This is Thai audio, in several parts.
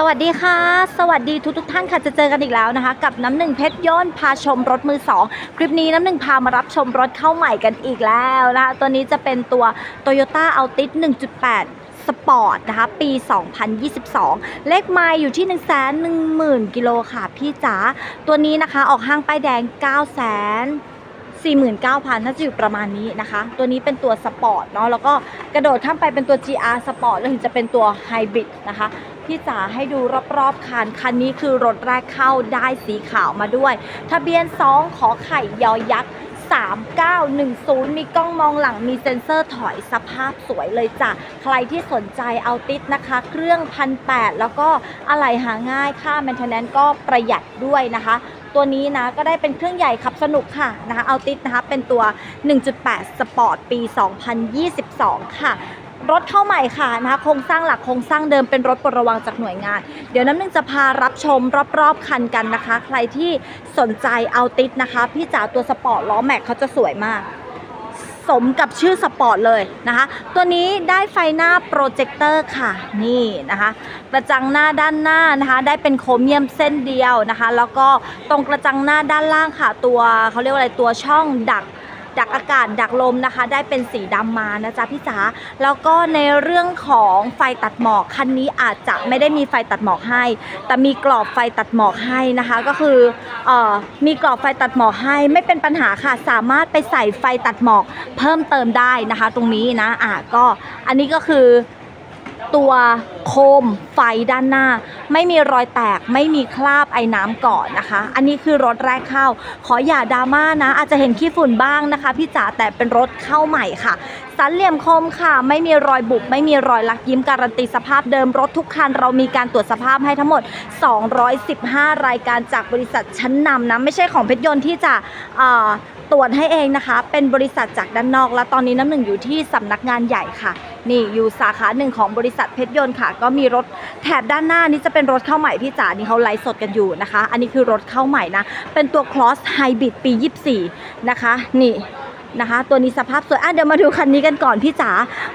สวัสดีค่ะ สวัสดีทุกทท่านค่ะจะเจอกันอีกแล้วนะคะ กับน้ำหนึ่งเพชรย่นพาชมรถมือสองคลิปนี้น้ำหนึ่งพามารับชมรถเข้าใหม่กันอีกแล้วนะคะตัวนี้จะเป็นตัว Toyota Altis 1.8สปอร์ตนะคะปี 2022 เลขไมล์อยู่ที่ 1 1 0 0 0 0 กิโลค่ะพี่จ๋าตัวนี้นะคะออกห้างป้ายแดง 9 0 0 0 0 49,000ถ้าจะอยู่ประมาณนี้นะคะ ตัวนี้เป็นตัวสปอร์ตเนาะ แล้วก็กระโดดข้ามไปเป็นตัว GR สปอร์ตแล้วถึงจะเป็นตัวไฮบริดนะคะ พี่จ๋าให้ดูรอบๆคัน คันนี้คือรถแรกเข้าได้สีขาวมาด้วย ทะเบียน 2 ขอไข่ยอยักษ์3910 มีกล้องมองหลังมีเซ็นเซอร์ถอยสภาพสวยเลยจ้ะ ใครที่สนใจเอาติดนะคะ เครื่องพันแแล้วก็อะไหล่หาง่ายค่า m ม i เ t น n น n ก็ประหยัดด้วยนะคะ ตัวนี้นะก็ได้เป็นเครื่องใหญ่ขับสนุกค่ะนะคะเอาติดนะคะเป็นตัว 1.8 สปอร์ตปี 2022 ค่ะรถเข้าใหม่ค่ะนะคะโครงสร้างหลักโครงสร้างเดิมเป็นรถปลดระวังจากหน่วยงาน เดี๋ยวน้ำหนึ่งจะพารับชมรอบๆคันกันนะคะ ใครที่สนใจเอาติดนะคะ พี่จ๋าตัวสปอร์ตล้อแม็กเขาจะสวยมาก สมกับชื่อสปอร์ตเลยนะคะ ตัวนี้ได้ไฟหน้าโปรเจคเตอร์ค่ะนี่นะคะ กระจังหน้าด้านหน้านะคะ ได้เป็นโครเมียมเส้นเดียวนะคะ แล้วก็ตรงกระจังหน้าด้านล่างค่ะ ตัวเขาเรียกว่าอะไรตัวช่องดัก ดักอากาศดักลมนะคะ ได้เป็นสีดำมานะจ๊ะพี่จ๋าแล้วก็ในเรื่องของไฟตัดหมอกคันนี้อาจจะไม่ได้มีไฟตัดหมอกให้ แต่มีกรอบไฟตัดหมอกให้นะคะ ก็คือเอ่อมีกรอบไฟตัดหมอกให้ไม่เป็นปัญหาค่ะ สามารถไปใส่ไฟตัดหมอกเพิ่มเติมได้นะคะ ตรงนี้นะอะก็อันนี้ก็คือตัว โคมไฟด้านหน้า ไม่มีรอยแตกไม่มีคราบไอ้น้ำก่อนนะคะ อันนี้คือรถแรกเข้า ขออย่าดราม่านะ อาจจะเห็นขี้ฝุ่นบ้างนะคะพี่จ๋าแต่เป็นรถเข้าใหม่ค่ะ สันเหลี่ยมคมค่ะ ไม่มีรอยบุบไม่มีรอยลักยิ้มการันตีสภาพเดิมรถทุกคัน เรามีการตรวจสภาพให้ทั้งหมด 215 รายการจากบริษัทชั้นนำนะไม่ใช่ของเพชรยนต์ที่จะตรวจให้เองนะคะ เป็นบริษัทจากด้านนอก และตอนนี้น้ำหนึ่งอยู่ที่สำนักงานใหญ่ค่ะ นี่อยู่สาขาหนึ่งของบริษัทเพชรยนต์ค่ะก็มีรถแถบด้านหน้านี้จะเป็นรถเข้าใหม่พี่จ๋านี่เขาไลฟ์สดกันอยู่นะคะ อันนี้คือรถเข้าใหม่นะ เป็นตัว Cross Hybrid ปี 24 นะคะ นี่ นะคะ ตัวนี้สภาพสวยอะเดี๋ยวมาดูคันนี้กันก่อนพี่จ๋า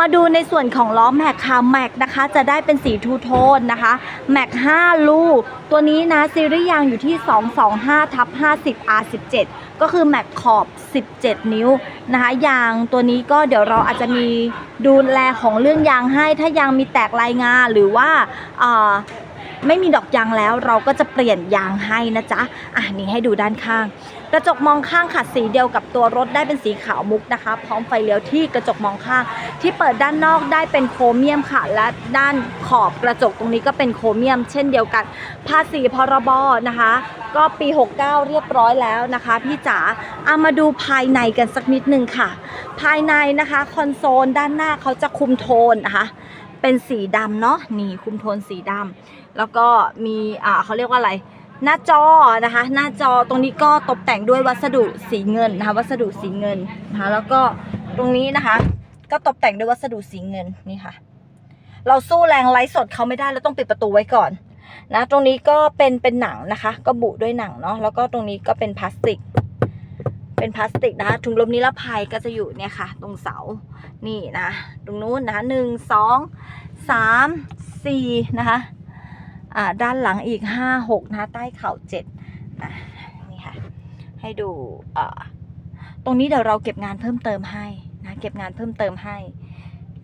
มาดูในส่วนของล้อแม็กค่ะแม็กนะคะ จะได้เป็นสีทูโทนนะคะแม็ก5ลูก ตัวนี้นะซีรีส์ยางอยู่ที่ 225ทับ50 R17 ก็คือแม็กขอบ 17 นิ้วนะคะยางตัวนี้ก็เดี๋ยวเราอาจจะมีดูแลของเรื่องยางให้ถ้ายางมีแตกลายงาหรือว่า ไม่มีดอกยางแล้ว เราก็จะเปลี่ยนยางให้นะจ๊ะอะนี่ให้ดูด้านข้าง กระจกมองข้างค่ะสีเดียวกับตัวรถได้เป็นสีขาวมุกนะคะ พร้อมไฟเลี้ยวที่กระจกมองข้าง ที่เปิดด้านนอกได้เป็นโครเมียมค่ะ และด้านขอบกระจกตรงนี้ก็เป็นโครเมียม เช่นเดียวกัน ภาษีพรบนะคะ ก็ปี 69 เรียบร้อยแล้วนะคะพี่จ๋าเอามาดูภายในกันสักนิดนึงค่ะ ภายในนะคะคอนโซลด้านหน้าเขาจะคุมโทนนะคะเป็นสีดำเนาะนี่คุมโทนสีดำ แล้วก็มีอ่าเขาเรียกว่าอะไร หน้าจอนะคะ หน้าจอตรงนี้ก็ตกแต่งด้วยวัสดุสีเงินนะคะ วัสดุสีเงินนะคะแล้วก็ตรงนี้นะคะ ก็ตกแต่งด้วยวัสดุสีเงินนี่ค่ะ เราสู้แรงไลฟ์สดเขาไม่ได้เราต้องปิดประตูไว้ก่อนนะตรงนี้ก็เป็นเป็นหนังนะคะ ก็บุด้วยหนังเนาะแล้วก็ตรงนี้ก็เป็นพลาสติก เป็นพลาสติกนะคะถุงลมนิรภัยก็จะอยู่เนี่ยค่ะ ตรงเสานี่นะ ตรงนู้นนะคะหนึ่งสองสามสี่นะคะ ด้านหลังอีกห้าหกนะคะใต้เข่าเจ็ดอะนี่ค่ะ ให้ดูตรงนี้เดี๋ยวเราเก็บงานเพิ่มเติมให้นะเก็บงานเพิ่มเติมให้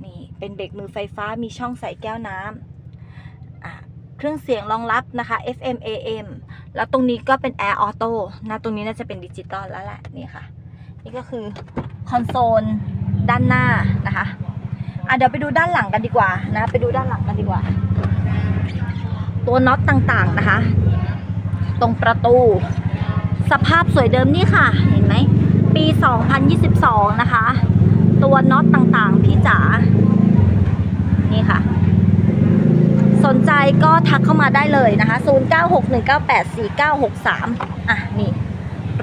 นี่เป็นเบรกมือไฟฟ้ามีช่องใส่แก้วน้ำเครื่องเสียงรองรับนะคะ FM AM แล้วตรงนี้ก็เป็น Air Auto นะตรงนี้น่าจะเป็นดิจิตอลแล้วแหละนี่ค่ะ นี่ก็คือคอนโซลด้านหน้านะคะอะเดี๋ยวไปดูด้านหลังกันดีกว่านะ ไปดูด้านหลังกันดีกว่า ตัวน็อตต่างๆนะคะ ตรงประตู สภาพสวยเดิมนี่ค่ะ เห็นไหม ปี 2022 นะคะ ตัวน็อตต่างๆ พี่จ๋า นี่ค่ะ สนใจก็ทักเข้ามาได้เลยนะคะ 0961984963 อะ นี่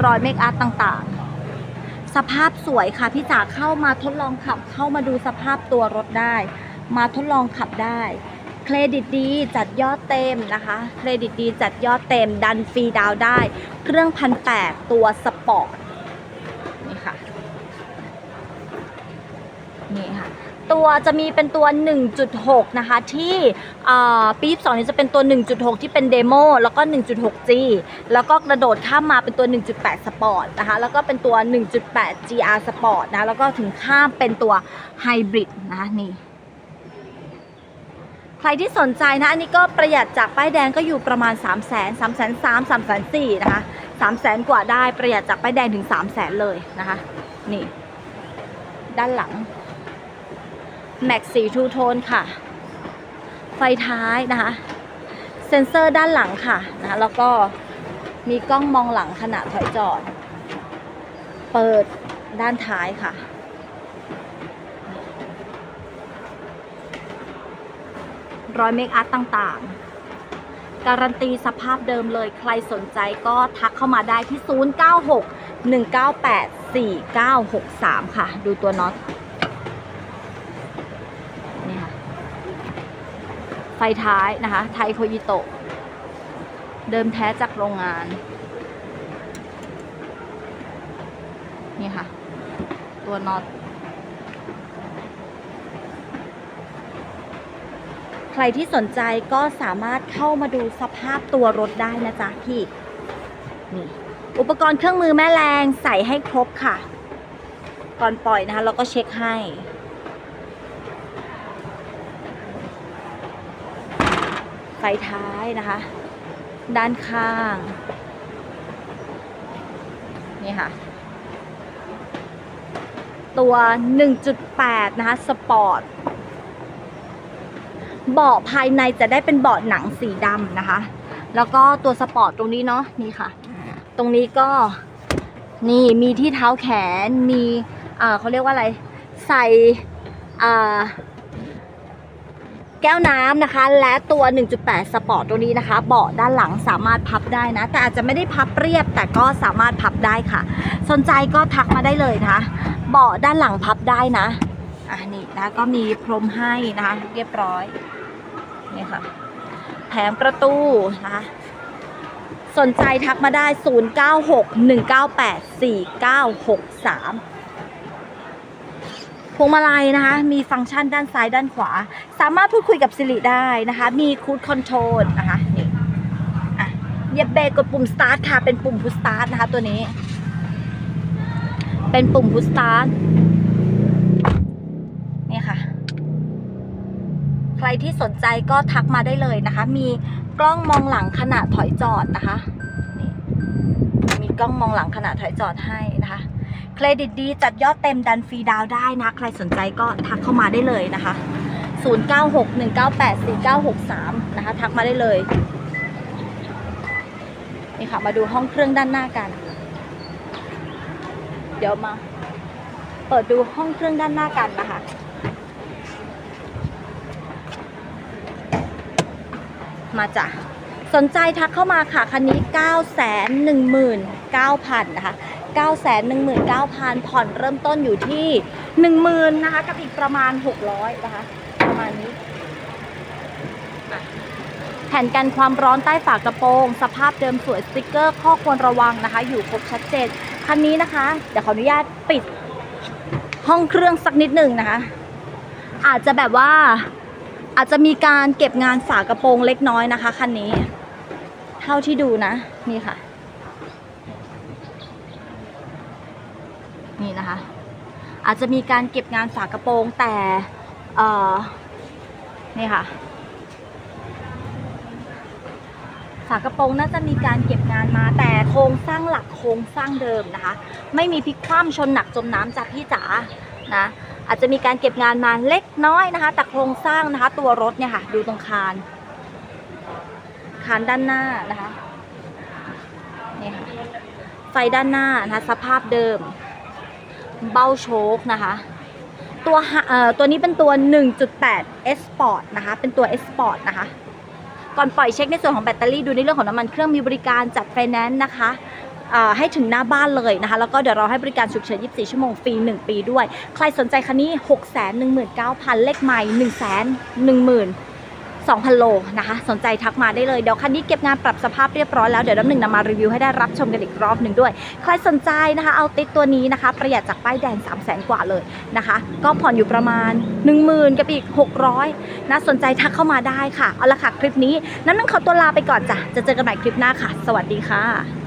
รอยเมคอัพต่างๆ สภาพสวยค่ะ พี่จ๋าเข้ามาทดลองขับ เข้ามาดูสภาพตัวรถได้ มาทดลองขับได้ เครดิตดีจัดยอดเต็มนะคะ เครดิตดีจัดยอดเต็ม ดันฟรีดาวได้ เครื่องพันแปดตัวสปอร์ต นี่ค่ะ นี่ค่ะ ตัวจะมีเป็นตัว 1.6 นะคะ ที่อ่าปี2นี้จะเป็นตัว 1.6 ที่เป็นเดโมแล้วก็ 1.6G แล้วก็กระโดดข้ามมาเป็นตัว 1.8 สปอร์ตนะคะ แล้วก็เป็นตัว 1.8 GR Sport นะะแล้วก็ถึงข้ามเป็นตัวไฮบริดนะะนี่ ใครที่สนใจนะ อันนี้ก็ประหยัดจากป้ายแดงก็อยู่ประมาณ 3 0 0 0 0 0 3 3 0 0 0 3 3 0นะคะ3 0 0 0 0 0 กว่าได้ประหยัดจากป้ายแดงถึง 3 0 0 0 0 0 เลยนะคะ นี่ ด้านหลัง แม็กสีทูโทนค่ะ ไฟท้ายนะคะ เซ็นเซอร์ด้านหลังค่ะนะะแล้วก็มีกล้องมองหลังขณะถอยจอด เปิดด้านท้ายค่ะ รอยเมคอัพต่างๆ การันตีสภาพเดิมเลยใครสนใจก็ทักเข้ามาได้ที่ 096 198 4963 ค่ะ ดูตัวน็อตนี่ค่ะ ไฟท้ายนะคะ ไทโคยิโตะ เดิมแท้จากโรงงาน นี่ค่ะ ตัวน็อต ใค รที่สนใจก็สามารถเข้ามาดูสภาพตัวรถได้นะจ๊ะพี่นี่อุปกรณ์เครื่องมือแม่แรงใส่ให้ครบค่ะ ก่อนปล่อยนะคะแล้วก็เช็คให้ไฟท้ายนะคะ ด้านข้าง นี่ค่ะ ตัว 1.8 นะคะ สปอร์ต เบาะภายในจะได้เป็นเบาะหนังสีดำนะคะ แล้วก็ตัวสปอร์ตตรงนี้เนาะนี่ค่ะ ตรงนี้ก็นี่มีที่เท้าแขนมีอ่าเขาเรียกว่าอะไร ใส่อ่าแก้วน้ำนะคะ และตัว 1.8 สปอร์ตตัวนี้นะคะ เบาะด้านหลังสามารถพับได้นะ แต่อาจจะไม่ได้พับเรียบ แต่ก็สามารถพับได้ค่ะ สนใจก็ทักมาได้เลยนะคะ เบาะด้านหลังพับได้นะ อะนี่นะก็มีพรมให้นะคะ เรียบร้อย นี่ค่ะ แถมประตูนะคะสนใจทักมาได้ 0961984963 พวงมาลัยนะคะ มีฟังก์ชันด้านซ้ายด้านขวา สามารถพูดคุยกับสิริได้นะคะ มีคูดคอนโทรลนะคะนี่อะเหยียบเบรกกดปุ่มสตาร์ทค่ะ เป็นปุ่มพุชสตาร์ทนะคะตัวนี้ เป็นปุ่มพุชสตาร์ท นี่ค่ะ ใค รที่สนใจก็ทักมาได้เลยนะคะ มีกล้องมองหลังขณะถอยจอดนะคะนี่มีกล้องมองหลังขณะถอยจอดให้นะคะเครดิตดีจัดยอดเต็มดันฟรีดาวได้นะ ใครสนใจก็ทักเข้ามาได้เลยนะคะ 0961984963 นะคะ ทักมาได้เลยนี่ค่ะมาดูห้องเครื่องด้านหน้ากัน เดี๋ยวมา เปิดดูห้องเครื่องด้านหน้ากันนะคะ มาจ้ะสนใจทักเข้ามาค่ะ คันนี้ 9 1 9 0 0 0 นะคะ 9 1 9 0 0 0 ผ่อนเริ่มต้นอยู่ที่ 10,000นะคะ กับอีกประมาณ 600 นะคะ ประมาณนี้ แผ่นกันความร้อนใต้ฝากระโปรง สภาพเดิมสวยสติกเกอร์ ข้อควรระวังนะคะ อยู่ครบชัดเจน คันนี้นะคะ เดี๋ยวขออนุญาตปิดห้องเครื่องสักนิดหนึ่งนะคะ อาจจะแบบว่า อาจจะมีการเก็บงานฝากระโปรงเล็กน้อยนะคะคันนี้ เท่าที่ดูนะ นี่ค่ะ นี่นะคะ อาจจะมีการเก็บงานฝากระโปรงแต่เอ่อนี่ค่ะ ฝากระโปรงน่าจะมีการเก็บงานมาแต่โครงสร้างหลักโครงสร้างเดิมนะคะ ไม่มีพลิกคว่ำชนหนักจมน้ำจากพี่จ๋านะ อาจจะมีการเก็บงานมาเล็กน้อยนะคะ แต่โครงสร้างนะคะ ตัวรถเนี่ยค่ะ ดูตรงคาน คานด้านหน้านะคะนี่ค่ะไฟด้านหน้านะคะ สภาพเดิม เบ้าโชคนะคะตัวฮะเอ่อตัวนี้เป็นตัว 1.8 S Sport นะคะ เป็นตัว S Sport นะคะ ก่อนปล่อยเช็คในส่วนของแบตเตอรี่ดูในเรื่องของน้ำมันเครื่องมีบริการจัดไฟแนนซ์นะคะ ให้ถึงหน้าบ้านเลยนะคะ แล้วก็เดี๋ยวเราให้บริการฉุกเฉิน 24 ชั่วโมงฟรี 1 ปีด้วย ใครสนใจคันนี้ 6 1 9 0 0 0 เลขใหม่ 1 1 0 0 0 2,000 โลนะคะ สนใจทักมาได้เลย เดี๋ยวคันนี้เก็บงานปรับสภาพเรียบร้อยแล้ว เดี๋ยวน้ำหนึ่งนำมารีวิวให้ได้รับชมกันอีกรอบหนึ่งด้วย ใครสนใจนะคะ เอาติดตัวนี้นะคะ ประหยัดจากป้ายแดง 3 0 0แสนกว่าเลยนะคะ ก็ผ่อนอยู่ประมาณ 10,000 กับอีก 600นะสนใจทักเข้ามาได้ค่ะ เอาละค่ะ คลิปนี้น้ำหนึ่งขอตัวลาไปก่อนจ้ะจะเจอกันใหม่คลิปหน้าค่ะ สวัสดีค่ะ